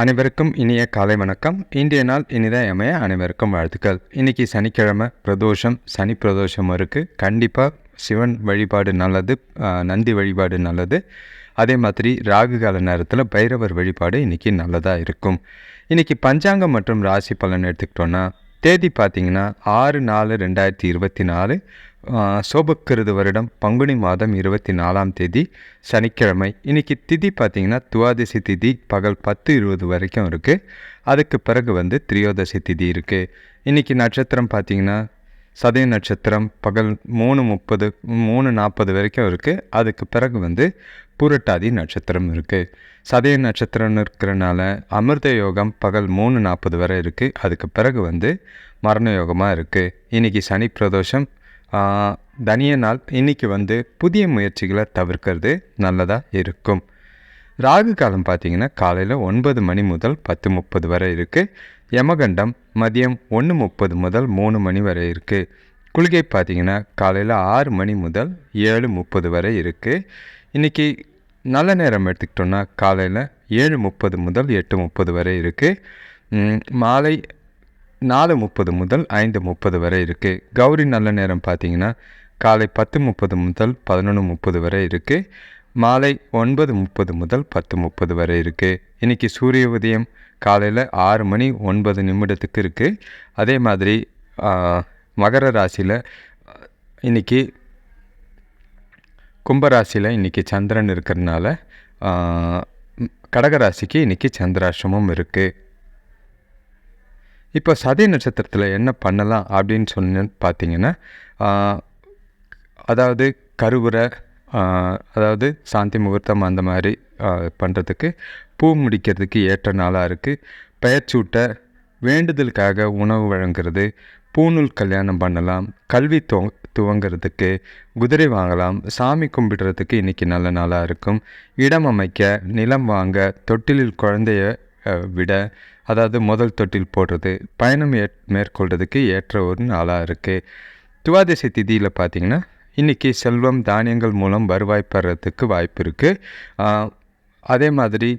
அனைவருக்கும் இனிய காலை வணக்கம். இன்றைய நாள் இனிதாக அமைய அனைவருக்கும் வாழ்த்துக்கள். இன்றைக்கி சனிக்கிழமை பிரதோஷம் சனி பிரதோஷம் இருக்குது கண்டிப்பாக சிவன் வழிபாடு நல்லது நந்தி வழிபாடு நல்லது. அதே மாதிரி ராகு கால நேரத்தில் பைரவர் வழிபாடு இன்றைக்கி நல்லதாக இருக்கும். இன்றைக்கி பஞ்சாங்கம் மற்றும் ராசி பலன் எடுத்துக்கிட்டோன்னா தேதி பார்த்தீங்கன்னா ஆறு நாலு ரெண்டாயிரத்தி இருபத்தி நாலு சோபக்கிருது வருடம் பங்குனி மாதம் இருபத்தி நாலாம் தேதி சனிக்கிழமை. இன்றைக்கி திதி பார்த்தீங்கன்னா துவாதசி திதி பகல் பத்து இருபது வரைக்கும் இருக்குது அதுக்கு பிறகு வந்து திரியோதசி திதி இருக்குது இன்றைக்கி நட்சத்திரம் பார்த்தீங்கன்னா சதய நட்சத்திரம் பகல் மூணு முப்பது மூணு நாற்பது வரைக்கும் இருக்குது அதுக்கு பிறகு வந்து பூரட்டாதி நட்சத்திரம் இருக்குது சதய நட்சத்திரம்னு இருக்கிறனால அமிர்த யோகம் பகல் மூணு நாற்பது வரை இருக்குது அதுக்கு பிறகு வந்து மரண யோகமாக இருக்குது இன்றைக்கி சனி பிரதோஷம் தனிய நாள் இன்றைக்கி வந்து புதிய முயற்சிகளை தவிர்க்கிறது நல்லதாக இருக்கும். ராகு காலம் பார்த்திங்கன்னா காலையில் ஒன்பது மணி முதல் பத்து முப்பது வரை இருக்குது யமகண்டம் மதியம் ஒன்று முப்பது முதல் மூணு மணி வரை இருக்குது குளிகை பார்த்திங்கன்னா காலையில் ஆறு மணி முதல் ஏழு முப்பது வரை இருக்குது இன்றைக்கி நல்ல நேரம் எடுத்துக்கிட்டோன்னா காலையில் ஏழு முப்பது முதல் எட்டு முப்பது வரை இருக்குது மாலை நாலு முப்பது முதல் ஐந்து முப்பது வரை இருக்குது கௌரி நல்ல நேரம் பார்த்தீங்கன்னா காலை பத்து முப்பது முதல் பதினொன்று முப்பது வரை இருக்குது மாலை ஒன்பது முப்பது முதல் பத்து முப்பது வரை இருக்குது இன்றைக்கி சூரிய உதயம் காலையில் ஆறு மணி ஒன்பது நிமிடத்துக்கு இருக்குது அதே மாதிரி மகர ராசியில் இன்றைக்கி கும்பராசியில் இன்றைக்கி சந்திரன் இருக்கிறதுனால கடகராசிக்கு இன்றைக்கி சந்திராசிரமம் இருக்குது இப்போ சதய நட்சத்திரத்தில் என்ன பண்ணலாம் அப்படின்னு சொன்னு பார்த்தீங்கன்னா அதாவது கருவுரை அதாவது சாந்தி முகூர்த்தம் அந்த மாதிரி பண்ணுறதுக்கு பூ முடிக்கிறதுக்கு ஏற்ற நாளாக இருக்குது பெயர்ச்சூட்ட வேண்டுதலுக்காக உணவு வழங்குறது பூநூல் கல்யாணம் பண்ணலாம் கல்வி துவ துவங்கிறதுக்கு குதிரை வாங்கலாம் சாமி கும்பிடுறதுக்கு இன்றைக்கி நல்ல நாளாக இருக்கும். இடம் அமைக்க நிலம் வாங்க தொட்டிலில் குழந்தைய விட அதாவது முதல் தொட்டில் போடுறது பயணம் ஏ மேற்கொள்றதுக்கு ஏற்ற ஒரு நாளாக இருக்குது துவாதசி திதியில் பார்த்தீங்கன்னா இன்றைக்கி செல்வம் தானியங்கள் மூலம் வருவாய் பெறத்துக்கு வாய்ப்பு இருக்குது அதே மாதிரி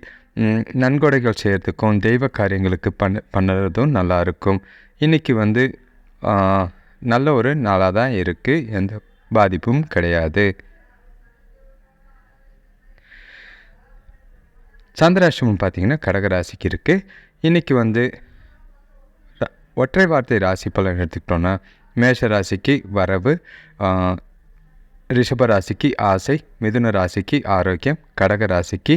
நன்கொடைகள் செய்கிறதுக்கும் தெய்வ காரியங்களுக்கு பண்ண பண்ணுறதும் நல்லாயிருக்கும் இன்றைக்கி வந்து நல்ல ஒரு நாளாக தான் இருக்குது எந்த பாதிப்பும் கிடையாது. சந்திராசிரமம் பார்த்திங்கன்னா கடகராசிக்கு இருக்குது இன்றைக்கி வந்து ஒற்றை வார்த்தை ராசி பலன் எடுத்துக்கிட்டோன்னா மேஷ ராசிக்கு வரவு ரிஷப ராசிக்கு ஆசை மிதுன ராசிக்கு ஆரோக்கியம் கடக ராசிக்கு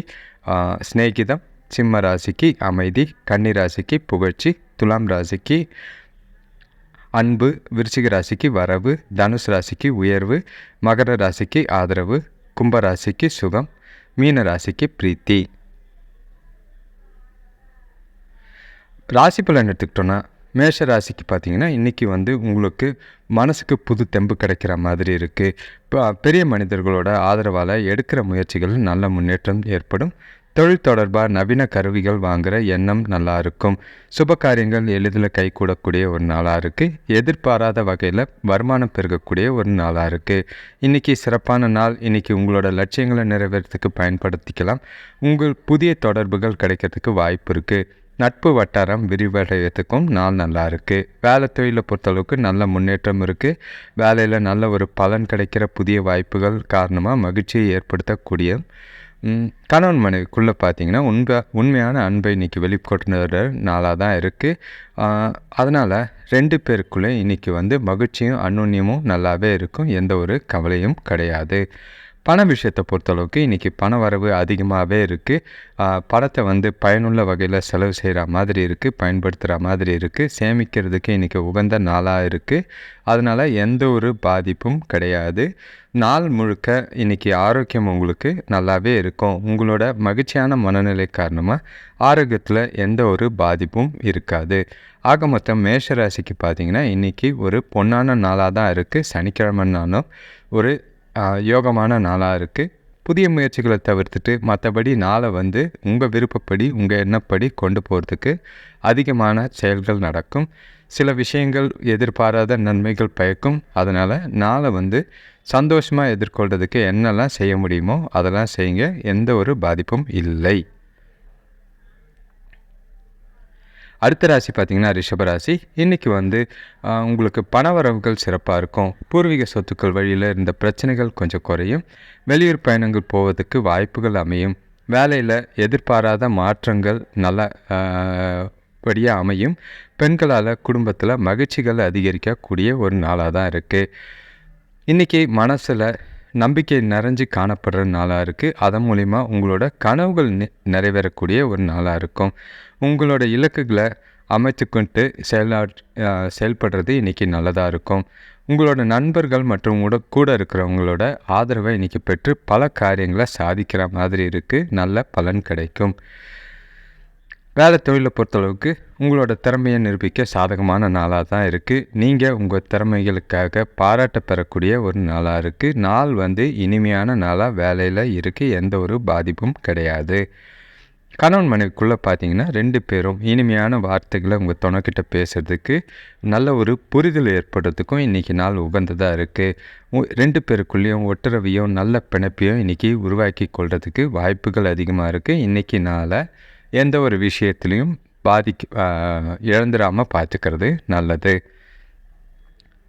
ஸ்நேகிதம் சிநேகிதம் சிம்ம ராசிக்கு அமைதி கன்னி ராசிக்கு புகழ்ச்சி துலாம் ராசிக்கு அன்பு விருச்சிக ராசிக்கு வரவு தனுஷ் ராசிக்கு உயர்வு மகர ராசிக்கு ஆதரவு கும்ப ராசிக்கு சுகம் மீன ராசிக்கு பிரீத்தி. ராசி பலன் எடுத்துக்கிட்டோன்னா மேஷ ராசிக்கு பார்த்தீங்கன்னா இன்றைக்கி வந்து உங்களுக்கு மனசுக்கு புது தெம்பு கிடைக்கிற மாதிரி இருக்குது இப்போ பெரிய மனிதர்களோட ஆதரவால் எடுக்கிற முயற்சிகளில் நல்ல முன்னேற்றம் ஏற்படும். தொழில் தொடர்பாக நவீன கருவிகள் வாங்குகிற எண்ணம் நல்லா இருக்கும். சுப காரியங்கள் எளிதில் கைகூடக்கூடிய ஒரு நாளாக இருக்குது எதிர்பாராத வகையில் வருமானம் பெருகக்கூடிய ஒரு நாளாக இருக்குது இன்றைக்கி சிறப்பான நாள். இன்றைக்கி உங்களோட லட்சியங்களை நிறைவேறத்துக்கு பயன்படுத்திக்கலாம். உங்கள் புதிய தொடர்புகள் கிடைக்கிறதுக்கு வாய்ப்பு இருக்குது நட்பு வட்டாரம் விரிவடையத்துக்கும் நாள் நல்லா இருக்குது வேலை தொழிலை பொறுத்தளவுக்கு நல்ல முன்னேற்றம் இருக்குது வேலையில் நல்ல ஒரு பலன் கிடைக்கிற புதிய வாய்ப்புகள் காரணமாக மகிழ்ச்சியை ஏற்படுத்தக்கூடிய கணவன் மனைவிக்குள்ளே பார்த்தீங்கன்னா உண்மை உண்மையான அன்பை இன்றைக்கி வெளிக்கொண்டுற நாளாக தான் இருக்குது அதனால் ரெண்டு பேருக்குள்ளே இன்றைக்கி வந்து மகிழ்ச்சியும் அந்நுண்ணியமும் நல்லாவே இருக்கும். எந்த ஒரு கவலையும் கிடையாது. பண விஷயத்தை பொறுத்தளவுக்கு இன்றைக்கி பண வரவு அதிகமாகவே இருக்குது பணத்தை வந்து பயனுள்ள வகையில் செலவு செய்கிற மாதிரி இருக்குது பயன்படுத்துகிற மாதிரி இருக்குது சேமிக்கிறதுக்கு இன்றைக்கி உகந்த நாளாக இருக்குது அதனால் எந்த ஒரு பாதிப்பும் கிடையாது. நாள் முழுக்க இன்றைக்கி ஆரோக்கியம் உங்களுக்கு நல்லாவே இருக்கும். உங்களோட மகிழ்ச்சியான மனநிலை காரணமாக ஆரோக்கியத்தில் எந்த ஒரு பாதிப்பும் இருக்காது. ஆக மொத்தம் மேஷ ராசிக்கு பார்த்தீங்கன்னா இன்றைக்கி ஒரு பொன்னான நாளாக தான் இருக்குது சனிக்கிழமைனாலும் ஒரு யோகமான நாளாக இருக்குது புதிய முயற்சிகளை தவிர்த்துட்டு மற்றபடி நாளை வந்து உங்கள் விருப்பப்படி உங்கள் எண்ணப்படி கொண்டு போகிறதுக்கு அதிகமான செயல்கள் நடக்கும். சில விஷயங்கள் எதிர்பாராத நன்மைகள் பயக்கும். அதனால் நாளை வந்து சந்தோஷமாக எதிர்கொள்கிறதுக்கு என்னெல்லாம் செய்ய முடியுமோ அதெல்லாம் செய்யுங்க. எந்த ஒரு பாதிப்பும் இல்லை. அடுத்த ராசி பார்த்திங்கன்னா ரிஷபராசி இன்றைக்கி வந்து உங்களுக்கு பணவரவுகள் சிறப்பாக இருக்கும். பூர்வீக சொத்துக்கள் வழியில் இருந்த பிரச்சனைகள் கொஞ்சம் குறையும். வெளியூர் பயணங்கள் போவதற்கு வாய்ப்புகள் அமையும். வேலையில் எதிர்பாராத மாற்றங்கள் நல்ல படியாக அமையும். பெண்களால் குடும்பத்தில் மகிழ்ச்சிகள் அதிகரிக்கக்கூடிய ஒரு நாளாக தான் இருக்குது இன்றைக்கி மனசில் நம்பிக்கை நிறைஞ்சு காணப்படுற நாளாக இருக்குது அதன் மூலிமா உங்களோட கனவுகள் நிறைவேறக்கூடிய ஒரு நாளாக இருக்கும். உங்களோட இலக்குகளை அமைத்துக்கொண்டு செயலா செயல்படுறது இன்றைக்கி நல்லதாக இருக்கும். உங்களோட நண்பர்கள் மற்றும் உட கூட இருக்கிறவங்களோட ஆதரவை இன்றைக்கி பெற்று பல காரியங்களை சாதிக்கிற மாதிரி இருக்குது நல்ல பலன் கிடைக்கும். வேலை தொழிலை பொறுத்தளவுக்கு உங்களோட திறமையை நிரூபிக்க சாதகமான நாளாக தான் இருக்குது நீங்கள் உங்கள் திறமைகளுக்காக பாராட்ட பெறக்கூடிய ஒரு நாளாக இருக்குது நாள் வந்து இனிமையான நாளாக வேலையில் இருக்குது எந்த ஒரு பாதிப்பும் கிடையாது. கணவன் மனைவிக்குள்ளே பார்த்தீங்கன்னா ரெண்டு பேரும் இனிமையான வார்த்தைகளை உங்கள் துணைக்கிட்ட பேசுகிறதுக்கு நல்ல ஒரு புரிதல் ஏற்படுறதுக்கும் இன்றைக்கி நாள் உகந்ததாக இருக்குது ரெண்டு பேருக்குள்ளேயும் ஒட்டுறவையும் நல்ல பிணைப்பையும் இன்றைக்கி உருவாக்கி கொள்றதுக்கு வாய்ப்புகள் அதிகமாக இருக்குது இன்றைக்கி நாளை எந்த ஒரு விஷயத்துலையும் பாதிக்க இழந்துடாமல் பார்த்துக்கிறது நல்லது.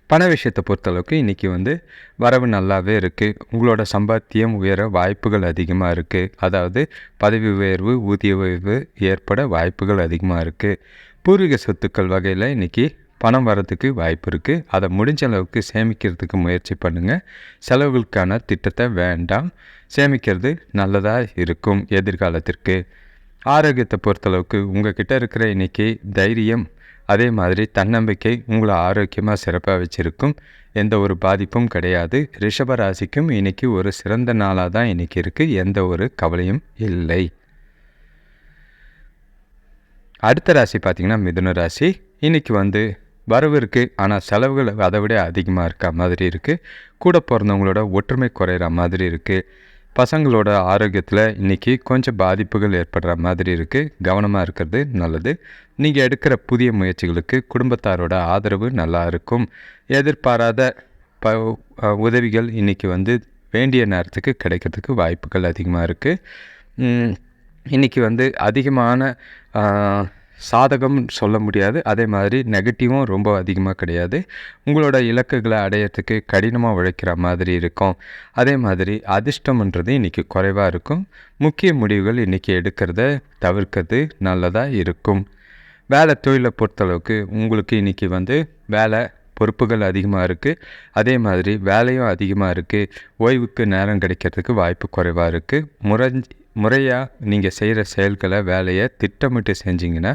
பண விஷயத்தை பொறுத்தளவுக்கு இன்றைக்கி வந்து வரவு நல்லாவே இருக்குது உங்களோட சம்பாத்தியம் உயர வாய்ப்புகள் அதிகமாக இருக்குது அதாவது பதவி உயர்வு ஊதிய உயர்வு ஏற்பட வாய்ப்புகள் அதிகமாக இருக்குது பூர்வீக சொத்துக்கள் வகையில் இன்றைக்கி பணம் வரதுக்கு வாய்ப்பு இருக்குது அதை முடிஞ்ச அளவுக்கு சேமிக்கிறதுக்கு முயற்சி பண்ணுங்கள் செலவுகளுக்கான திட்டத்தை வேண்டாம். சேமிக்கிறது நல்லதாக இருக்கும் எதிர்காலத்திற்கு. ஆரோக்கியத்தை பொறுத்தளவுக்கு உங்கள் கிட்டே இருக்கிற இன்னைக்கு தைரியம் அதே மாதிரி தன்னம்பிக்கை உங்களை ஆரோக்கியமாக சிறப்பாக வச்சுருக்கும். எந்த ஒரு பாதிப்பும் கிடையாது. ரிஷப ராசிக்கும் இன்றைக்கி ஒரு சிறந்த நாளாக தான் இன்னைக்கு இருக்குது எந்த ஒரு கவலையும் இல்லை. அடுத்த ராசி பார்த்திங்கன்னா மிதுன ராசி. இன்றைக்கி வந்து வரவு இருக்குது ஆனால் செலவுகள் அதை விட அதிகமாக இருக்க மாதிரி இருக்குது கூட பிறந்தவங்களோட ஒற்றுமை குறையிற மாதிரி இருக்குது பசங்களோட ஆரோக்கியத்தில் இன்றைக்கி கொஞ்சம் பாதிப்புகள் ஏற்படுற மாதிரி இருக்குது கவனமாக இருக்கிறது நல்லது. நீங்கள் எடுக்கிற புதிய முயற்சிகளுக்கு குடும்பத்தாரோட ஆதரவு நல்லா இருக்கும். எதிர்பாராத ப உதவிகள் இன்றைக்கி வந்து வேண்டிய நேரத்துக்கு கிடைக்கிறதுக்கு வாய்ப்புகள் அதிகமாக இருக்குது இன்றைக்கி வந்து அதிகமான சாதகம்னு சாதகம் சொல்ல முடியாது. அதே மாதிரி நெகட்டிவும் ரொம்ப அதிகமாக கிடையாது. உங்களோட இலக்குகளை அடையிறதுக்கு கடினமாக உழைக்கிற மாதிரி இருக்கும். அதே மாதிரி அதிர்ஷ்டம்ன்றது இன்றைக்கி குறைவாக இருக்கும். முக்கிய முடிவுகள் இன்றைக்கி எடுக்கிறத தவிர்க்கிறது நல்லதாக இருக்கும். வேலை தொழிலை பொறுத்தளவுக்கு உங்களுக்கு இன்றைக்கி வந்து வேலை பொறுப்புகள் அதிகமாக இருக்குது அதே மாதிரி வேலையும் அதிகமாக இருக்குது ஓய்வுக்கு நேரம் கிடைக்கிறதுக்கு வாய்ப்பு குறைவாக இருக்குது முறை முறையாக நீங்கள் செய்கிற செயல்களை வேலையை திட்டமிட்டு செஞ்சிங்கன்னா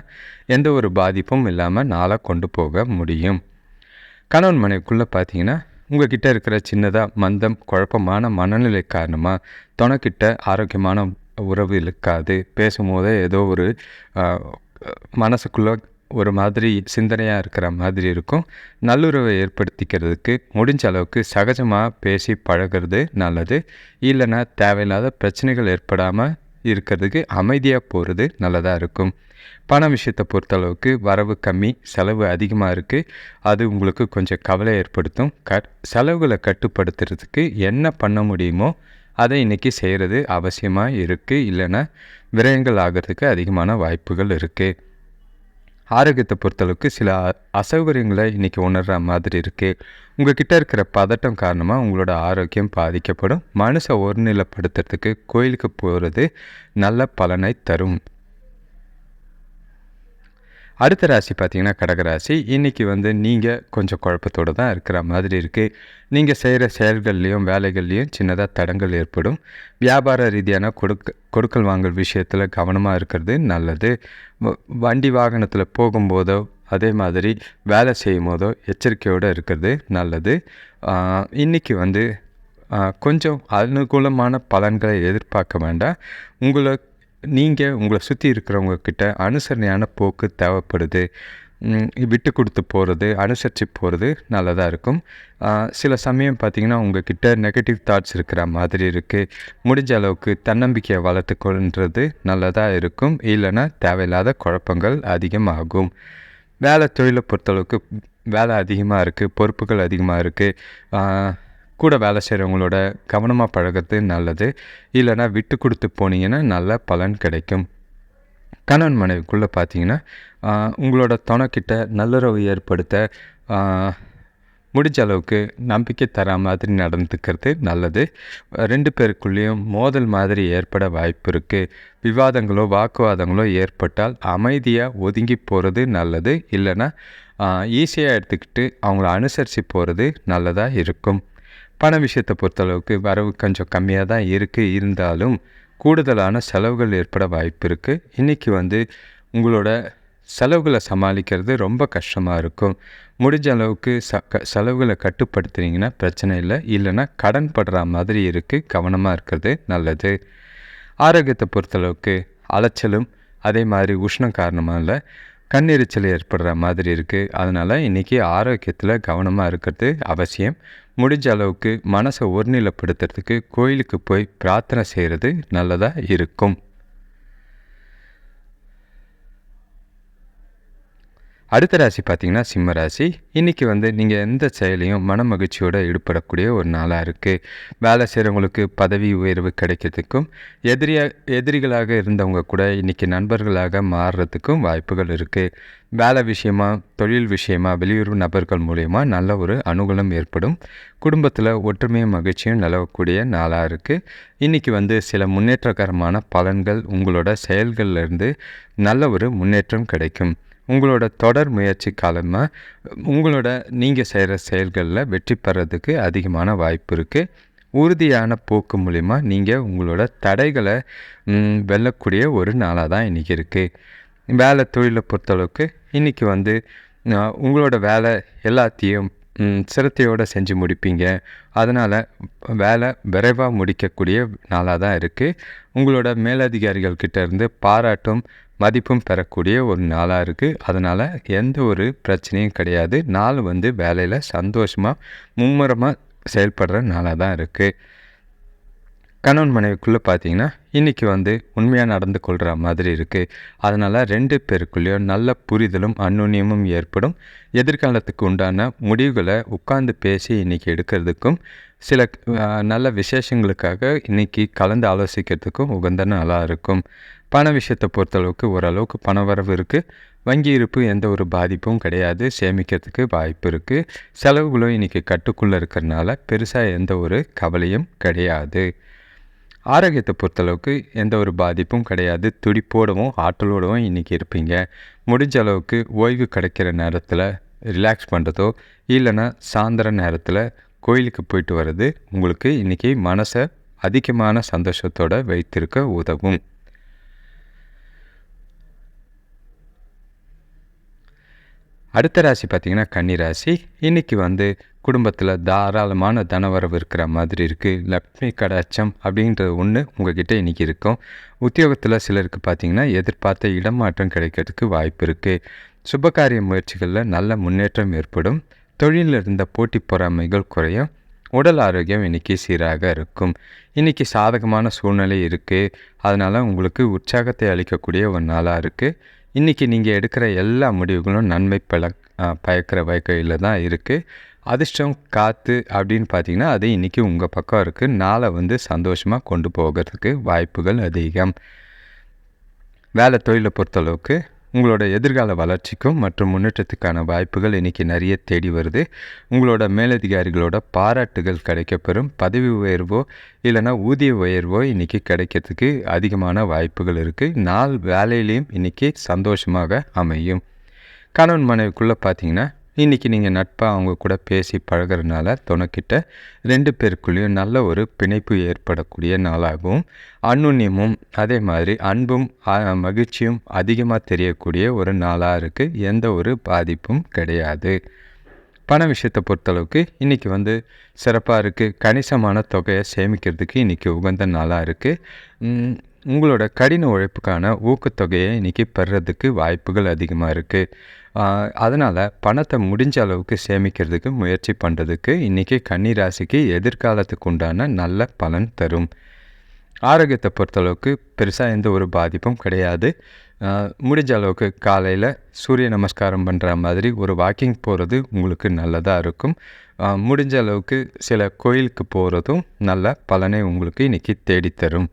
எந்த ஒரு பாதிப்பும் இல்லாமல் நாளை கொண்டு போக முடியும். கணவன் மனைவிக்குள்ளே பார்த்தீங்கன்னா உங்ககிட்ட இருக்கிற சின்னதாக மந்தம் குழப்பமான மனநிலை காரணமாக துணைக்கிட்ட ஆரோக்கியமான உறவு இருக்காது. பேசும்போதே ஏதோ ஒரு மனசுக்குள்ளே ஒரு மாதிரி சிந்தனையாக இருக்கிற மாதிரி இருக்கும். நல்லுறவை ஏற்படுத்திக்கிறதுக்கு முடிஞ்ச அளவுக்கு சகஜமாக பேசி பழகிறது நல்லது. இல்லைன்னா தேவையில்லாத பிரச்சனைகள் ஏற்படாமல் இருக்கிறதுக்கு அமைதியாக போகிறது நல்லதாக இருக்கும். பண விஷயத்தை பொறுத்தளவுக்கு வரவு கம்மி செலவு அதிகமாக இருக்குது அது உங்களுக்கு கொஞ்சம் கவலை ஏற்படுத்தும். க செலவுகளை கட்டுப்படுத்துறதுக்கு என்ன பண்ண முடியுமோ அதை இன்றைக்கி செய்கிறது அவசியமாக இருக்குது இல்லைன்னா விரயங்கள் ஆகிறதுக்கு அதிகமான வாய்ப்புகள் இருக்குது ஆரோக்கியத்தை பொறுத்தளவுக்கு சில அசௌகரியங்களை இன்றைக்கி உணர்கிற மாதிரி இருக்குது உங்கள்கிட்ட இருக்கிற பதட்டம் காரணமாக உங்களோட ஆரோக்கியம் பாதிக்கப்படும். மனசை ஒருநிலைப்படுத்துறதுக்கு கோயிலுக்கு போகிறது நல்ல பலனை தரும். அடுத்த ராசி பார்த்தீங்கன்னா கடகராசி இன்றைக்கி வந்து நீங்கள் கொஞ்சம் குழப்பத்தோடு தான் இருக்கிற மாதிரி இருக்குது நீங்கள் செய்கிற செயல்கள்லேயும் வேலைகள்லேயும் சின்னதாக தடங்கள் ஏற்படும். வியாபார ரீதியான கொடுக்க கொடுக்கல் வாங்கல் விஷயத்தில் கவனமாக இருக்கிறது நல்லது. வ- வண்டி வாகனத்தில் போகும்போதோ அதே மாதிரி வேலை செய்யும் போதோ எச்சரிக்கையோடு இருக்கிறது நல்லது. இன்றைக்கி வந்து கொஞ்சம் அனுகூலமான பலன்களை எதிர்பார்க்க வேண்டாம். உங்களை நீங்கள் உங்களை சுற்றி இருக்கிறவங்க கிட்ட அனுசரணையான போக்கு தேவைப்படுது. விட்டு கொடுத்து போகிறது அனுசரித்து போகிறது நல்லதாக இருக்கும். சில சமயம் பார்த்தீங்கன்னா உங்ககிட்ட நெகட்டிவ் தாட்ஸ் இருக்கிற மாதிரி இருக்குது முடிஞ்ச அளவுக்கு தன்னம்பிக்கையை வளர்த்துக்கொள்ன்றது நல்லதாக இருக்கும். இல்லைன்னா தேவையில்லாத குழப்பங்கள் அதிகமாகும். வேலை தொழிலை பொறுத்தளவுக்கு வேலை அதிகமாக இருக்குது பொறுப்புகள் அதிகமாக இருக்குது கூட வேலை செய்கிறவங்களோட கவனமாக பழகிறது நல்லது. இல்லைன்னா விட்டு கொடுத்து போனீங்கன்னா நல்ல பலன் கிடைக்கும். கணவன் மனைவிக்குள்ளே பார்த்தீங்கன்னா உங்களோட துணைக்கிட்ட நல்லுறவு ஏற்படுத்த முடிஞ்ச அளவுக்கு நம்பிக்கை தர மாதிரி நடந்துக்கிறது நல்லது. ரெண்டு பேருக்குள்ளேயும் மோதல் மாதிரி ஏற்பட வாய்ப்பு இருக்குது விவாதங்களோ வாக்குவாதங்களோ ஏற்பட்டால் அமைதியாக ஒதுங்கி போகிறது நல்லது. இல்லைன்னா ஈஸியாக எடுத்துக்கிட்டு அவங்கள அனுசரித்து போகிறது நல்லதாக இருக்கும். பண விஷயத்தை பொறுத்தளவுக்கு வரவு கொஞ்சம் கம்மியாக தான் இருக்குது இருந்தாலும் கூடுதலான செலவுகள் ஏற்பட வாய்ப்பு இருக்குது இன்றைக்கி வந்து உங்களோட செலவுகளை சமாளிக்கிறது ரொம்ப கஷ்டமாக இருக்கும். முடிஞ்ச அளவுக்கு ச க செலவுகளை கட்டுப்படுத்துனீங்கன்னா பிரச்சனை இல்லை. இல்லைன்னா கடன் படுற மாதிரி இருக்குது கவனமாக இருக்கிறது நல்லது. ஆரோக்கியத்தை பொறுத்தளவுக்கு அலைச்சலும் அதே மாதிரி உஷ்ணம் காரணமாக இல்லை. கண்ணெரிச்சல் ஏற்படுற மாதிரி இருக்குது அதனால் இன்றைக்கி ஆரோக்கியத்தில் கவனமாக இருக்கிறது அவசியம். முடிஞ்ச அளவுக்கு மனசை ஒருநிலைப்படுத்துறதுக்கு கோயிலுக்கு போய் பிரார்த்தனை செய்கிறது நல்லதாக இருக்கும். அடுத்த ராசி பார்த்திங்கன்னா சிம்ம ராசி. இன்றைக்கி வந்து நீங்கள் எந்த செயலையும் மன மகிழ்ச்சியோடு ஈடுபடக்கூடிய ஒரு நாளாக இருக்குது வேலை செய்கிறவங்களுக்கு பதவி உயர்வு கிடைக்கிறதுக்கும் எதிரியாக எதிரிகளாக இருந்தவங்க கூட இன்றைக்கி நண்பர்களாக மாறுறதுக்கும் வாய்ப்புகள் இருக்குது வேலை விஷயமா தொழில் விஷயமா வெளியூர் நபர்கள் மூலயமா நல்ல ஒரு அனுகூலம் ஏற்படும். குடும்பத்தில் ஒற்றுமையும் மகிழ்ச்சியும் நிலவக்கூடிய நாளாக இருக்குது இன்றைக்கி வந்து சில முன்னேற்றகரமான பலன்கள் உங்களோட செயல்களிலிருந்து நல்ல ஒரு முன்னேற்றம் கிடைக்கும். உங்களோட தொடர் முயற்சி காலமாக உங்களோட நீங்கள் செய்கிற செயல்களில் வெற்றி பெறதுக்கு அதிகமான வாய்ப்பு இருக்குது உறுதியான போக்கு மூலிமா நீங்கள் உங்களோட தடைகளை வெல்லக்கூடிய ஒரு நாளாக தான் இன்றைக்கி இருக்குது வேலை தொழிலை பொறுத்தளவுக்கு இன்றைக்கி வந்து உங்களோட வேலை எல்லாத்தையும் சிரத்தையோடு செஞ்சு முடிப்பீங்க. அதனால் வேலை விரைவாக முடிக்கக்கூடிய நாளாக தான் இருக்குது உங்களோட மேலதிகாரிகள் இருந்து பாராட்டும் மதிப்பும் பெறக்கூடிய ஒரு நாளாக இருக்குது அதனால் எந்த ஒரு பிரச்சனையும் கிடையாது. நாள் வந்து வேலையில் சந்தோஷமாக மும்முரமாக செயல்படுற நாளாக தான் இருக்குது கணவன் மனைவிக்குள்ளே பார்த்தீங்கன்னா இன்றைக்கி வந்து உண்மையாக நடந்து கொள்கிற மாதிரி இருக்குது அதனால் ரெண்டு பேருக்குள்ளேயும் நல்ல புரிதலும் அந்நுண்ணியமும் ஏற்படும். எதிர்காலத்துக்கு உண்டான முடிவுகளை உட்கார்ந்து பேசி இன்றைக்கி எடுக்கிறதுக்கும் சில நல்ல விசேஷங்களுக்காக இன்றைக்கி கலந்து ஆலோசிக்கிறதுக்கும் உகந்த நாளாக இருக்கும். பண விஷயத்தை பொறுத்தளவுக்கு ஓரளவுக்கு பண வரவு இருக்குது வங்கி இருப்பு எந்த ஒரு பாதிப்பும் கிடையாது. சேமிக்கிறதுக்கு வாய்ப்பு இருக்குது செலவுகளும் இன்றைக்கி கட்டுக்குள்ளே இருக்கிறனால பெருசாக எந்த ஒரு கவலையும் கிடையாது. ஆரோக்கியத்தை பொறுத்தளவுக்கு எந்த ஒரு பாதிப்பும் கிடையாது. துடிப்போடவும் ஆற்றலோடவும் இன்றைக்கி இருப்பீங்க. முடிஞ்ச அளவுக்கு ஓய்வு கிடைக்கிற நேரத்தில் ரிலாக்ஸ் பண்ணுறதோ இல்லைன்னா சாயந்தர நேரத்தில் கோயிலுக்கு போயிட்டு வர்றது உங்களுக்கு இன்றைக்கி மனசை அதிகமான சந்தோஷத்தோடு வைத்திருக்க உதவும். அடுத்த ராசி பார்த்திங்கன்னா கன்னி ராசி. இன்றைக்கி வந்து குடும்பத்தில் தாராளமான தனவரவு இருக்கிற மாதிரி இருக்குது லக்ஷ்மி கடாச்சம் அப்படின்றது ஒன்று உங்ககிட்ட இன்றைக்கி இருக்கும். உத்தியோகத்தில் சிலருக்கு பார்த்திங்கன்னா எதிர்பார்த்த இடமாற்றம் கிடைக்கிறதுக்கு வாய்ப்பு இருக்குது சுபகாரிய முயற்சிகளில் நல்ல முன்னேற்றம் ஏற்படும். தொழிலில் இருந்த போட்டி பொறாமைகள் குறையும். உடல் ஆரோக்கியம் இன்றைக்கி சீராக இருக்கும். இன்றைக்கி சாதகமான சூழ்நிலை இருக்குது அதனால் உங்களுக்கு உற்சாகத்தை அளிக்கக்கூடிய ஒரு நாளாக இருக்குது இன்றைக்கி நீங்கள் எடுக்கிற எல்லா முடிவுகளும் நன்மை பல பயக்கிற வகையில் தான் இருக்குது அதிர்ஷ்டம் காற்று அப்படின்னு பார்த்தீங்கன்னா அது இன்றைக்கி உங்கள் பக்கம் இருக்குது நாளை வந்து சந்தோஷமாக கொண்டு போகிறதுக்கு வாய்ப்புகள் அதிகம். வேலை தொழிலை பொறுத்தளவுக்கு உங்களோட எதிர்கால வளர்ச்சிக்கும் மற்றும் முன்னேற்றத்துக்கான வாய்ப்புகள் இன்றைக்கி நிறைய தேடி வருது. உங்களோட மேலதிகாரிகளோட பாராட்டுகள் கிடைக்கப்பெறும். பதவி உயர்வோ இல்லைனா ஊதிய உயர்வோ இன்றைக்கி கிடைக்கிறதுக்கு அதிகமான வாய்ப்புகள் இருக்குது நாள் வேலையிலையும் இன்றைக்கி சந்தோஷமாக அமையும். கணவன் மனைவிக்குள்ளே பார்த்தீங்கன்னா இன்றைக்கி நீங்கள் நட்பாக அவங்க கூட பேசி பழகிறதுனால துணைக்கிட்ட ரெண்டு பேருக்குள்ளேயும் நல்ல ஒரு பிணைப்பு ஏற்படக்கூடிய நாளாகவும் அன்னுண்ணியமும் அதே மாதிரி அன்பும் மகிழ்ச்சியும் அதிகமாக தெரியக்கூடிய ஒரு நாளாக இருக்குது எந்த ஒரு பாதிப்பும் கிடையாது. பண விஷயத்தை பொறுத்தளவுக்கு இன்றைக்கி வந்து சிறப்பாக இருக்குது கணிசமான தொகையை சேமிக்கிறதுக்கு இன்றைக்கி உகந்த நாளாக இருக்குது உங்களோட கடின உழைப்புக்கான ஊக்கத்தொகையை இன்றைக்கி பெறதுக்கு வாய்ப்புகள் அதிகமாக இருக்குது அதனால் பணத்தை முடிஞ்ச அளவுக்கு சேமிக்கிறதுக்கு முயற்சி பண்ணுறதுக்கு இன்றைக்கி கன்னிராசிக்கு எதிர்காலத்துக்கு உண்டான நல்ல பலன் தரும். ஆரோக்கியத்தை பொறுத்தளவுக்கு பெருசாக எந்த ஒரு பாதிப்பும் கிடையாது. முடிஞ்ச அளவுக்கு காலையில் சூரிய நமஸ்காரம் பண்ணுற மாதிரி ஒரு வாக்கிங் போகிறது உங்களுக்கு நல்லதாக இருக்கும். முடிஞ்ச அளவுக்கு சில கோயிலுக்கு போகிறதும் நல்ல பலனை உங்களுக்கு இன்றைக்கி தேடித்தரும்.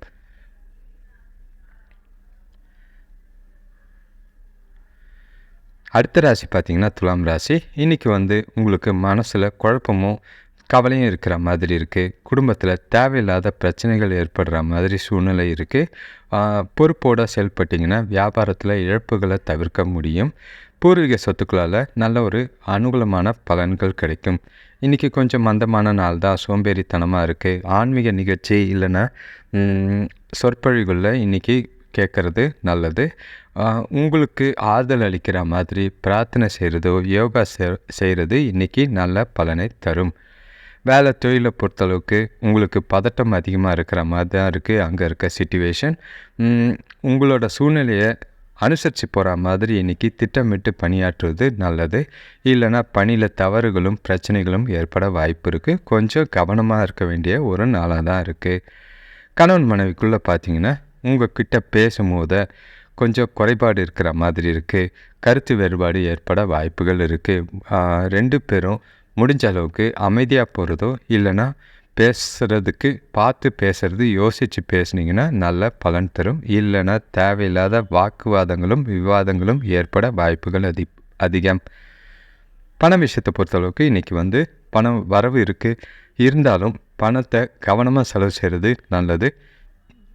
அடுத்த ராசி பார்த்திங்கன்னா துலாம் ராசி. இன்றைக்கி வந்து உங்களுக்கு மனசில் குழப்பமும் கவலையும் இருக்கிற மாதிரி இருக்குது குடும்பத்தில் தேவையில்லாத பிரச்சனைகள் ஏற்படுற மாதிரி சூழ்நிலை இருக்குது பொறுப்போடு செயல்பட்டிங்கன்னா வியாபாரத்தில் இழப்புகளை தவிர்க்க முடியும். பூர்வீக சொத்துக்களால் நல்ல ஒரு அனுகூலமான பலன்கள் கிடைக்கும். இன்றைக்கி கொஞ்சம் மந்தமான நாள் தான் சோம்பேறித்தனமாக இருக்குது ஆன்மீக நிகழ்ச்சி இல்லைன்னா சொற்பொழிகளில் இன்றைக்கி கேட்குறது நல்லது. உங்களுக்கு ஆறுதல் அளிக்கிற மாதிரி பிரார்த்தனை செய்கிறதோ யோகா செய்கிறது இன்றைக்கி நல்ல பலனை தரும். வேலை தொழிலை பொறுத்தளவுக்கு உங்களுக்கு பதட்டம் அதிகமாக இருக்கிற மாதிரி தான் இருக்குது அங்கே இருக்க சுச்சுவேஷன் உங்களோட சூழ்நிலையை அனுசரித்து போகிற மாதிரி இன்றைக்கி திட்டமிட்டு பணியாற்றுவது நல்லது. இல்லைனா பணியில் தவறுகளும் பிரச்சனைகளும் ஏற்பட வாய்ப்பு இருக்குது கொஞ்சம் கவனமாக இருக்க வேண்டிய ஒரு நாளாக தான் இருக்குது கணவன் மனைவிக்குள்ளே பார்த்திங்கன்னா உங்கக்கிட்ட பேசும்போது கொஞ்சம் குறைபாடு இருக்கிற மாதிரி இருக்குது கருத்து வேறுபாடு ஏற்பட வாய்ப்புகள் இருக்குது ரெண்டு பேரும் முடிஞ்ச அளவுக்கு அமைதியாக போகிறதோ இல்லைன்னா பேசுகிறதுக்கு பார்த்து பேசுகிறது யோசித்து பேசுனீங்கன்னா நல்ல பலன் தரும். இல்லைன்னா தேவையில்லாத வாக்குவாதங்களும் விவாதங்களும் ஏற்பட வாய்ப்புகள் அதி அதிகம். பண விஷயத்தை பொறுத்தளவுக்கு இன்றைக்கி வந்து பணம் வரவு இருக்குது இருந்தாலும் பணத்தை கவனமாக செலவு செய்கிறது நல்லது.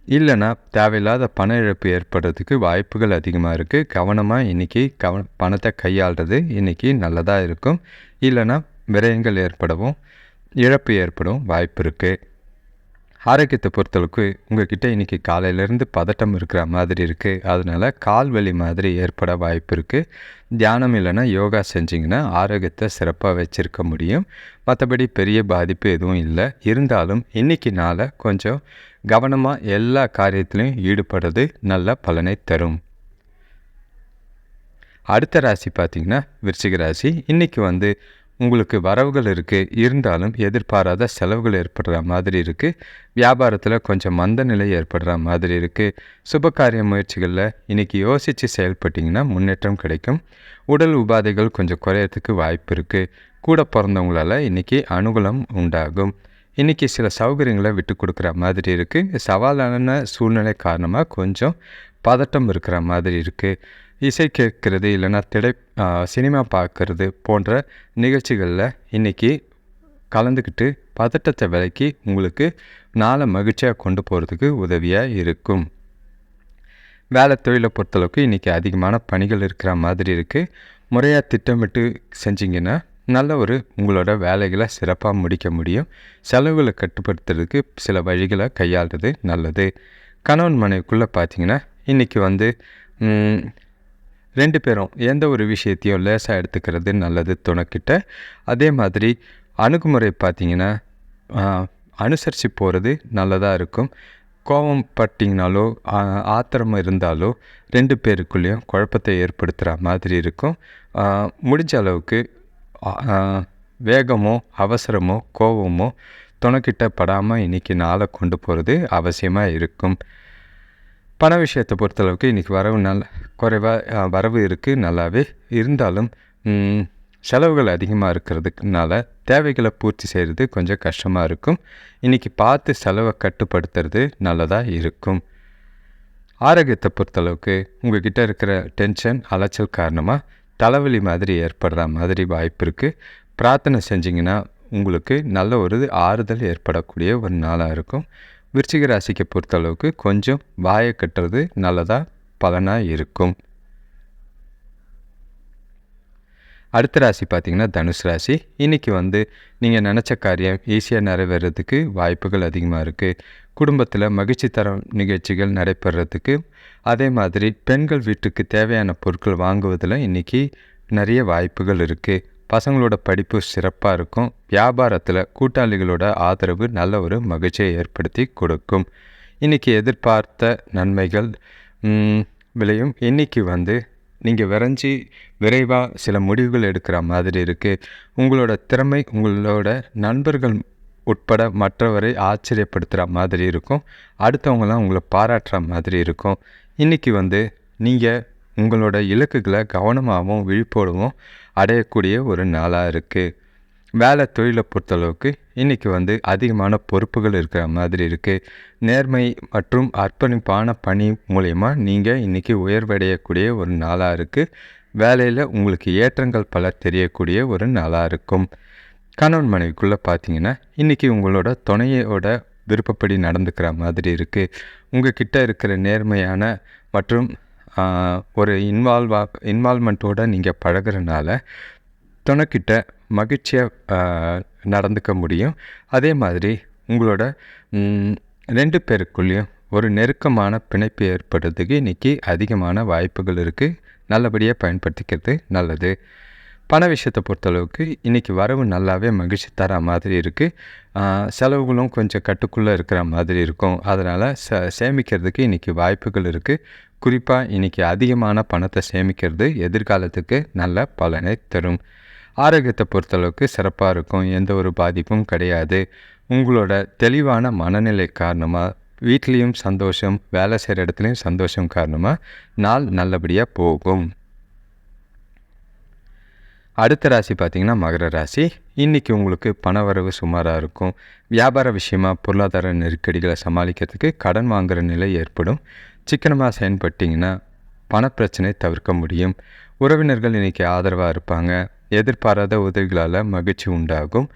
இல்லைன்னா தேவையில்லாத பண இழப்பு ஏற்படுறதுக்கு வாய்ப்புகள் அதிகமாக இருக்குது கவனமாக இன்றைக்கி கவன பணத்தை கையாளுறது இன்றைக்கி நல்லதாக இருக்கும். இல்லைன்னா விரயங்கள் ஏற்படவும் இழப்பு ஏற்படும் வாய்ப்பு இருக்குது ஆரோக்கியத்தை பொறுத்தளவுக்கு உங்ககிட்ட இன்றைக்கி காலையிலேருந்து பதட்டம் இருக்கிற மாதிரி இருக்குது அதனால் கால் வலி மாதிரி ஏற்பட வாய்ப்பு இருக்குது தியானம் இல்லைன்னா யோகா செஞ்சிங்கன்னா ஆரோக்கியத்தை சிறப்பாக வச்சுருக்க முடியும். மற்றபடி பெரிய பாதிப்பு எதுவும் இல்லை. இருந்தாலும் இன்றைக்கி நாளை கொஞ்சம் கவனமாக எல்லா காரியத்திலையும் ஈடுபடுறது நல்ல பலனை தரும். அடுத்த ராசி பார்த்திங்கன்னா விருச்சிக ராசி. இன்றைக்கி வந்து உங்களுக்கு வரவுகள் இருக்குது இருந்தாலும் எதிர்பாராத செலவுகள் ஏற்படுற மாதிரி இருக்குது வியாபாரத்தில் கொஞ்சம் மந்த நிலை ஏற்படுற மாதிரி இருக்குது சுபகாரிய முயற்சிகளில் இன்றைக்கி யோசித்து செயல்பட்டிங்கன்னா முன்னேற்றம் கிடைக்கும். உடல் உபாதைகள் கொஞ்சம் குறையறதுக்கு வாய்ப்பு இருக்குது கூட பிறந்தவங்களால் இன்றைக்கி அனுகூலம் உண்டாகும். இன்றைக்கி சில சௌகரியங்களை விட்டு கொடுக்குற மாதிரி இருக்குது சவாலான சூழ்நிலை காரணமாக கொஞ்சம் பதட்டம் இருக்கிற மாதிரி இருக்குது இசை கேட்கறது இல்லைன்னா திரை சினிமா பார்க்கறது போன்ற நிகழ்ச்சிகளில் இன்றைக்கி கலந்துக்கிட்டு பதட்டத்தை விலக்கி உங்களுக்கு நாளை மகிழ்ச்சியாக கொண்டு போகிறதுக்கு உதவியாக இருக்கும். வேலை தொழிலை பொறுத்தளவுக்கு இன்றைக்கி அதிகமான பணிகள் இருக்கிற மாதிரி இருக்குது முறையாக திட்டமிட்டு செஞ்சிங்கன்னா நல்ல ஒரு உங்களோட வேலைகளை சிறப்பாக முடிக்க முடியும். செலவுகளை கட்டுப்படுத்துறதுக்கு சில வழிகளை கையாளுறது நல்லது. கணவன் மனைவிக்குள்ளே பார்த்தீங்கன்னா இன்றைக்கி வந்து ரெண்டு பேரும் எந்த ஒரு விஷயத்தையும் லேசாக எடுத்துக்கிறது நல்லது துணைக்கிட்ட. அதே மாதிரி அணுகுமுறை பார்த்திங்கன்னா அனுசரித்து போகிறது நல்லதாக இருக்கும். கோபம் பட்டிங்கனாலோ ஆத்திரம் இருந்தாலோ ரெண்டு பேருக்குள்ளேயும் குழப்பத்தை ஏற்படுத்துகிற மாதிரி இருக்கும். முடிஞ்ச அளவுக்கு வேகமோ அவசரமோ கோபமோ துணைக்கிட்ட படாமல் இன்றைக்கி நாளை கொண்டு போகிறது அவசியமாக இருக்கும். பண விஷயத்தை பொறுத்தளவுக்கு இன்றைக்கி வரவு நல்ல குறைவாக வரவு இருக்குது நல்லாவே. இருந்தாலும் செலவுகள் அதிகமாக இருக்கிறதுக்குனால தேவைகளை பூர்த்தி செய்கிறது கொஞ்சம் கஷ்டமாக இருக்கும். இன்றைக்கி பார்த்து செலவை கட்டுப்படுத்துறது நல்லதாக இருக்கும். ஆரோக்கியத்தை பொறுத்தளவுக்கு உங்கள் கிட்டே இருக்கிற டென்ஷன் அலைச்சல் காரணமாக தலைவலி மாதிரி ஏற்படுற மாதிரி வாய்ப்பு இருக்குது பிரார்த்தனை செஞ்சிங்கன்னா உங்களுக்கு நல்ல ஒரு ஆறுதல் ஏற்படக்கூடிய ஒரு நாளாக இருக்கும். விருச்சிக ராசிக்கு பொறுத்தளவுக்கு கொஞ்சம் வாயை கட்டுறது நல்லதாக பலனாக இருக்கும். அடுத்த ராசி பார்த்திங்கன்னா தனுஷ் ராசி. இன்றைக்கி வந்து நீங்கள் நினச்ச காரியம் ஈஸியாக நிறைவேறதுக்கு வாய்ப்புகள் அதிகமாக இருக்குது குடும்பத்தில் மகிழ்ச்சி தர நிகழ்ச்சிகள் நடைபெறத்துக்கு அதே மாதிரி பெண்கள் வீட்டுக்கு தேவையான பொருட்கள் வாங்குவதில் இன்றைக்கி நிறைய வாய்ப்புகள் இருக்குது பசங்களோட படிப்பு சிறப்பாக இருக்கும். வியாபாரத்தில் கூட்டாளிகளோட ஆதரவு நல்ல ஒரு மகிழ்ச்சியை ஏற்படுத்தி கொடுக்கும். இன்றைக்கி எதிர்பார்த்த நன்மைகள் விளையும் இன்றைக்கி வந்து நீங்கள் விரைஞ்சி விரைவாக சில முடிவுகள் எடுக்கிற மாதிரி இருக்குது உங்களோட திறமை உங்களோட நண்பர்கள் உட்பட மற்றவரை ஆச்சரியப்படுத்துகிற மாதிரி இருக்கும். அடுத்தவங்களாம் உங்களை பாராட்டுற மாதிரி இருக்கும். இன்றைக்கி வந்து நீங்கள் உங்களோட இலக்குகளை கவனமாகவும் விழிப்போடவும் அடையக்கூடிய ஒரு நாளாக இருக்குது வேலை தொழிலை பொறுத்தளவுக்கு இன்றைக்கி வந்து அதிகமான பொறுப்புகள் இருக்கிற மாதிரி இருக்குது நேர்மை மற்றும் அர்ப்பணிப்பான பணி மூலயமா நீங்கள் இன்றைக்கி உயர்வடையக்கூடிய ஒரு நாளாக இருக்குது வேலையில் உங்களுக்கு ஏற்றங்கள் பல தெரியக்கூடிய ஒரு நாளாக இருக்கும். கணவன் மனைவிக்குள்ளே பார்த்தீங்கன்னா இன்றைக்கி உங்களோட துணையோட விருப்பப்படி நடந்துக்கிற மாதிரி இருக்குது உங்கள் கிட்டே இருக்கிற நேர்மையான மற்றும் ஒரு இன்வால்வா இன்வால்மெண்ட்டோடு நீங்கள் பழகுறனால துணைக்கிட்ட மகிழ்ச்சியாக நடந்துக்க முடியும். அதே மாதிரி உங்களோட ரெண்டு பேருக்குள்ளேயும் ஒரு நெருக்கமான பிணைப்பு ஏற்படுறதுக்கு இன்றைக்கி அதிகமான வாய்ப்புகள் இருக்குது நல்லபடியாக பயன்படுத்திக்கிறது நல்லது. பண விஷயத்தை பொறுத்தளவுக்கு இன்றைக்கி வரவு நல்லாவே மகிழ்ச்சி தர மாதிரி இருக்குது செலவுகளும் கொஞ்சம் கட்டுக்குள்ளே இருக்கிற மாதிரி இருக்கும். அதனால் ச சேமிக்கிறதுக்கு இன்றைக்கி வாய்ப்புகள் இருக்குது குறிப்பாக இன்றைக்கி அதிகமான பணத்தை சேமிக்கிறது எதிர்காலத்துக்கு நல்ல பலனை தரும். ஆரோக்கியத்தை பொறுத்தளவுக்கு சிறப்பாக இருக்கும். எந்த ஒரு பாதிப்பும் கிடையாது. உங்களோட தெளிவான மனநிலை காரணமாக வீட்லேயும் சந்தோஷம் வேலை செய்கிற இடத்துலையும் சந்தோஷம் காரணமாக நாள் நல்லபடியாக போகும். அடுத்த ராசி பார்த்திங்கன்னா மகர ராசி. இன்றைக்கி உங்களுக்கு பணவரவு சுமாராக இருக்கும். வியாபார விஷயமா பொருளாதார நெருக்கடிகளை சமாளிக்கிறதுக்கு கடன் வாங்குகிற நிலை ஏற்படும். சிக்கனமாக செயல்பட்டிங்கன்னா பணப்பிரச்சனை தவிர்க்க முடியும். உறவினர்கள் இன்றைக்கி ஆதரவாக இருப்பாங்க. எதிர்பாராத உதவிகளால் மகிழ்ச்சி உண்டாகும்.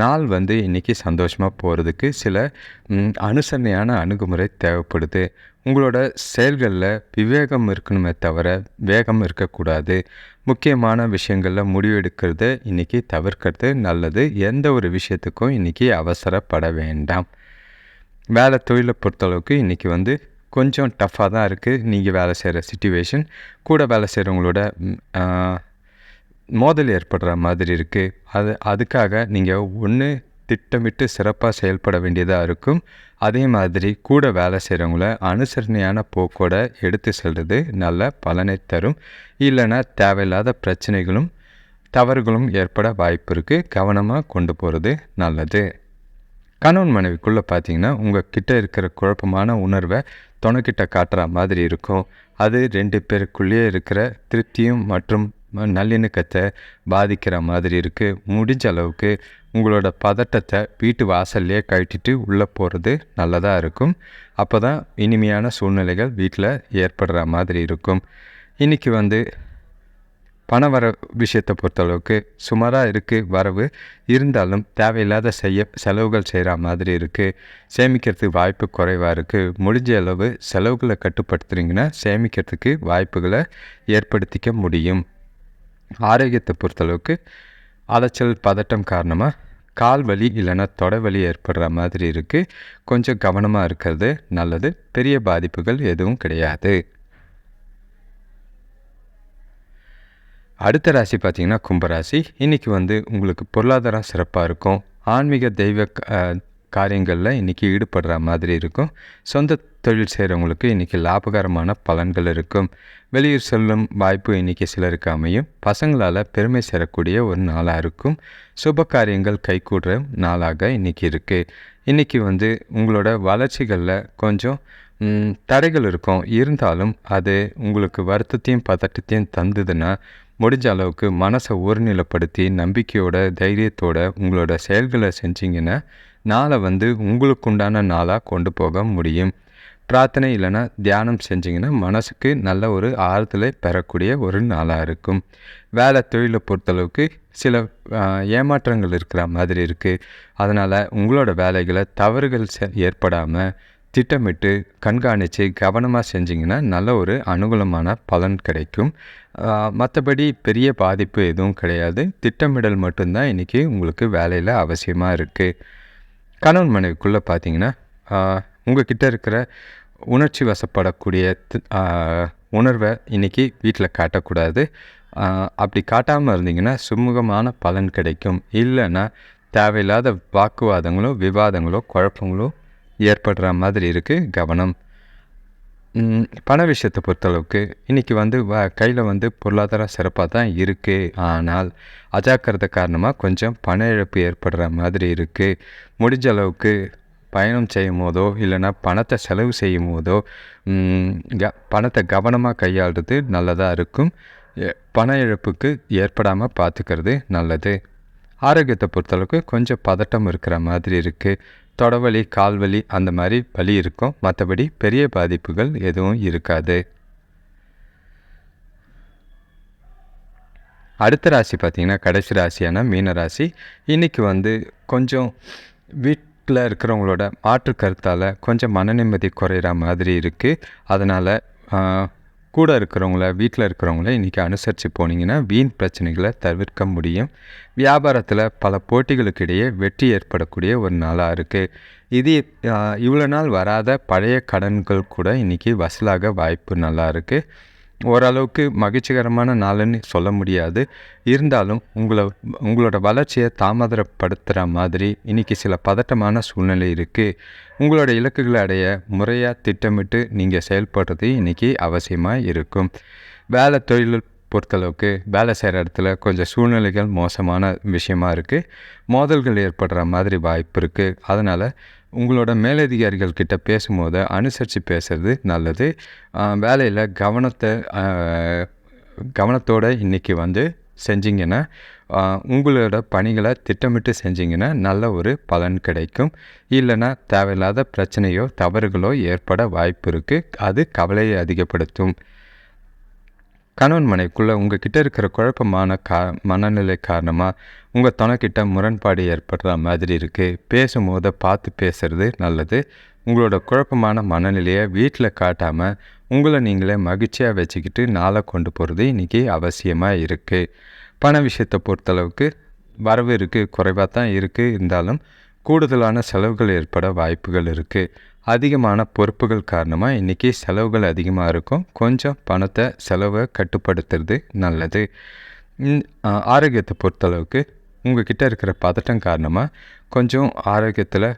நாள் வந்து இன்றைக்கி சந்தோஷமாக போகிறதுக்கு சில அனுசரணையான அணுகுமுறை தேவைப்படுது. உங்களோட செயல்களில் விவேகம் இருக்கணுமே தவிர வேகம் இருக்கக்கூடாது. முக்கியமான விஷயங்களில் முடிவெடுக்கிறத இன்றைக்கி தவிர்க்கிறது நல்லது. எந்த ஒரு விஷயத்துக்கும் இன்றைக்கி அவசரப்பட வேண்டாம். வேலை தொழிலை பொறுத்தளவுக்கு இன்றைக்கி வந்து கொஞ்சம் டஃப்பாக தான் இருக்குது நீங்கள் வேலை செய்கிற சுச்சுவேஷன் கூட வேலை செய்கிறவங்களோட மோதல் ஏற்படுற மாதிரி இருக்குது அது அதுக்காக நீங்கள் ஒன்று திட்டமிட்டு சிறப்பாக செயல்பட வேண்டியதாக இருக்கும். அதே மாதிரி கூட வேலை செய்கிறவங்கள அனுசரணையான போக்கோட எடுத்து செல்வது நல்ல பலனை தரும். இல்லைன்னா தேவையில்லாத பிரச்சனைகளும் தவறுகளும் ஏற்பட வாய்ப்பு இருக்குது கவனமாக கொண்டு போகிறது நல்லது. கணவன் மனைவிக்குள்ளே பார்த்தீங்கன்னா உங்கள் கிட்டே இருக்கிற குழப்பமான உணர்வை துணைக்கிட்ட காட்டுற மாதிரி இருக்கும். அது ரெண்டு பேருக்குள்ளேயே இருக்கிற திருப்தியும் மற்றும் நல்லிணக்கத்தை பாதிக்கிற மாதிரி இருக்குது முடிஞ்ச அளவுக்கு உங்களோட பதட்டத்தை வீட்டு வாசல்லையே கழட்டிட்டு உள்ளே போகிறது நல்லதாக இருக்கும். அப்போ தான் இனிமையான சூழ்நிலைகள் வீட்டில் ஏற்படுற மாதிரி இருக்கும். இன்றைக்கி வந்து பண வர விஷயத்தை பொறுத்தளவுக்கு சுமாராக இருக்குது வரவு. இருந்தாலும் தேவையில்லாத செய்ய செலவுகள் செய்கிற மாதிரி இருக்குது சேமிக்கிறதுக்கு வாய்ப்பு குறைவாக இருக்குது முடிஞ்ச அளவு செலவுகளை கட்டுப்படுத்துகிறீங்கன்னா சேமிக்கிறதுக்கு வாய்ப்புகளை ஏற்படுத்திக்க முடியும். ஆரோக்கியத்தை பொறுத்தளவுக்கு அலைச்சல் பதட்டம் காரணமாக கால் வலி இல்லைன்னா தொடை வலி ஏற்படுற மாதிரி இருக்குது கொஞ்சம் கவனமாக இருக்கிறது நல்லது. பெரிய பாதிப்புகள் எதுவும் கிடையாது. அடுத்த ராசி பார்த்தீங்கன்னா கும்பராசி. இன்றைக்கி வந்து உங்களுக்கு பொருளாதாரம் சிறப்பாக இருக்கும். ஆன்மீக தெய்வ காரியங்களில் இன்றைக்கி ஈடுபடுற மாதிரி இருக்கும். சொந்த தொழில் செய்கிறவங்களுக்கு இன்றைக்கி லாபகரமான பலன்கள் இருக்கும். வெளியூர் செல்லும் வாய்ப்பு இன்றைக்கி சிலருக்கு அமையும். பசங்களால் பெருமை சேரக்கூடிய ஒரு நாளாக இருக்கும். சுப காரியங்கள் கைகூடுற நாளாக இன்றைக்கி இருக்குது இன்றைக்கி வந்து உங்களோட வளர்ச்சிகளில் கொஞ்சம் தடைகள் இருக்கும். இருந்தாலும் அது உங்களுக்கு வருத்தத்தையும் பதட்டத்தையும் தந்ததுன்னா முடிஞ்ச அளவுக்கு மனசை ஒருநிலைப்படுத்தி நம்பிக்கையோட தைரியத்தோட உங்களோட செயல்களை செஞ்சிங்கன்னா நாளை வந்து உங்களுக்கு உண்டான நாளாக கொண்டு போக முடியும். பிரார்த்தனை இல்லைன்னா தியானம் செஞ்சிங்கன்னா மனசுக்கு நல்ல ஒரு ஆறுதலை பெறக்கூடிய ஒரு நாளாக இருக்கும். வேலை தொழிலை பொறுத்தளவுக்கு சில ஏமாற்றங்கள் இருக்கிற மாதிரி இருக்குது அதனால் உங்களோட வேலைகளை தவறுகள் ஏற்படாமல் திட்டமிட்டு கண்காணித்து கவனமாக செஞ்சிங்கன்னா நல்ல ஒரு அனுகூலமான பலன் கிடைக்கும். மற்றபடி பெரிய பாதிப்பு எதுவும் கிடையாது. திட்டமிடல் மட்டும்தான் இன்றைக்கி உங்களுக்கு வேலையில் அவசியமாக இருக்குது கணவன் மனைவிக்குள்ளே பார்த்தீங்கன்னா உங்ககிட்ட இருக்கிற உணர்ச்சி வசப்படக்கூடிய உணர்வை இன்றைக்கி வீட்டில் காட்டக்கூடாது. அப்படி காட்டாமல் இருந்தீங்கன்னா சுமூகமான பலன் கிடைக்கும். இல்லைன்னா தேவையில்லாத வாக்குவாதங்களோ விவாதங்களோ குழப்பங்களோ ஏற்படுற மாதிரி இருக்குது கவனம். பண விஷயத்தை பொறுத்தளவுக்கு இன்றைக்கி வந்து வ கையில் வந்து பொருளாதார சிறப்பாக தான் இருக்குது ஆனால் அஜாக்கிரதை காரணமாக கொஞ்சம் பண இழப்பு ஏற்படுற மாதிரி இருக்குது முடிஞ்ச அளவுக்கு பயணம் செய்யும் போதோ இல்லைன்னா பணத்தை செலவு செய்யும் போதோ க பணத்தை கவனமாக கையாளுறது நல்லதாக இருக்கும். பண இழப்புக்கு ஏற்படாமல் பார்த்துக்கிறது நல்லது. ஆரோக்கியத்தை பொறுத்தளவுக்கு கொஞ்சம் பதட்டம் இருக்கிற மாதிரி இருக்குது தொடவலி கால்வலி அந்த மாதிரி வலி இருக்கும். மற்றபடி பெரிய பாதிப்புகள் எதுவும் இருக்காது. அடுத்த ராசி பார்த்திங்கன்னா கடைசி ராசியான மீன ராசி. இன்றைக்கி வந்து கொஞ்சம் வீட்டில் இருக்கிறவங்களோட மாற்று கருத்தால் கொஞ்சம் மன நிம்மதி குறையிற மாதிரி இருக்குது அதனால் கூட இருக்கிறவங்கள வீட்டில் இருக்கிறவங்கள இன்றைக்கி அனுசரித்து போனீங்கன்னா வீண் பிரச்சனைகளை தவிர்க்க முடியும். வியாபாரத்தில் பல போட்டிகளுக்கு இடையே வெற்றி ஏற்படக்கூடிய ஒரு நாளாக இருக்குது இது இவ்வளோ நாள் வராத பழைய கடன்கள் கூட இன்றைக்கி வசூலாக வாய்ப்பு நல்லா இருக்குது ஓரளவுக்கு மகிழ்ச்சிகரமான நாளுன்னு சொல்ல முடியாது. இருந்தாலும் உங்களை உங்களோட வளர்ச்சியை தாமதப்படுத்துகிற மாதிரி இன்றைக்கி சில பதட்டமான சூழ்நிலை இருக்குது உங்களோட இலக்குகளை அடைய முறையாக திட்டமிட்டு நீங்கள் செயல்படுறது இன்றைக்கி அவசியமாக இருக்கும். வேலை தொழில் பொறுத்தளவுக்கு வேலை செய்கிற இடத்துல கொஞ்சம் சூழ்நிலைகள் மோசமான விஷயமா இருக்குது மோதல்கள் ஏற்படுற மாதிரி வாய்ப்பு இருக்குது அதனால் உங்களோட மேலதிகாரிகள் கிட்ட பேசும்போது அனுசரித்து பேசுகிறது நல்லது. வேலையில் கவனத்தை கவனத்தோடு இன்றைக்கி வந்து செஞ்சிங்கன்னா உங்களோட பணிகளை திட்டமிட்டு செஞ்சிங்கன்னா நல்ல ஒரு பலன் கிடைக்கும். இல்லைன்னா தேவையில்லாத பிரச்சனையோ தவறுகளோ ஏற்பட வாய்ப்பு இருக்குது அது கவலையை அதிகப்படுத்தும். கணவன் மனைக்குள்ளே உங்கள் கிட்டே இருக்கிற குழப்பமான கா மனநிலை காரணமாக உங்கள் துணைக்கிட்ட முரண்பாடு ஏற்படுற மாதிரி இருக்குது பேசும்போது பார்த்து பேசுகிறது நல்லது. உங்களோட குழப்பமான மனநிலையை வீட்டில் காட்டாமல் உங்களை நீங்களே மகிழ்ச்சியாக வச்சுக்கிட்டு நாளை கொண்டு போகிறது இன்றைக்கி அவசியமாக இருக்குது பண விஷயத்தை பொறுத்தளவுக்கு வரவு இருக்குது குறைவாக தான் இருக்குது இருந்தாலும் கூடுதலான செலவுகள் ஏற்பட வாய்ப்புகள் இருக்குது அதிகமான பொறுப்புகள் காரணமாக இன்றைக்கி செலவுகள் அதிகமாக இருக்கும். கொஞ்சம் பணத்தை செலவை கட்டுப்படுத்துறது நல்லது. ஆரோக்கியத்தை பொறுத்தளவுக்கு உங்கள் கிட்டே இருக்கிற பதட்டம் காரணமாக கொஞ்சம் ஆரோக்கியத்தில்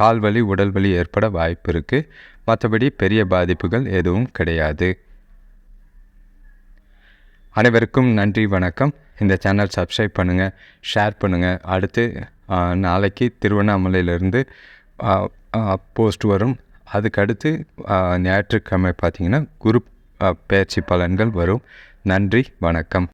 கால் வலி உடல் வலி ஏற்பட வாய்ப்பு இருக்குது மற்றபடி பெரிய பாதிப்புகள் எதுவும் கிடையாது. அனைவருக்கும் நன்றி வணக்கம். இந்த சேனல் சப்ஸ்கிரைப் பண்ணுங்கள் ஷேர் பண்ணுங்கள் அடுத்து நாளைக்கு திருவண்ணாமலையிலேருந்து போஸ்ட் வரும். அதுக்கடுத்து ஞாயிற்றுக்கிழமை பார்த்திங்கன்னா குரு பயிற்சி பலன்கள் வரும். நன்றி வணக்கம்.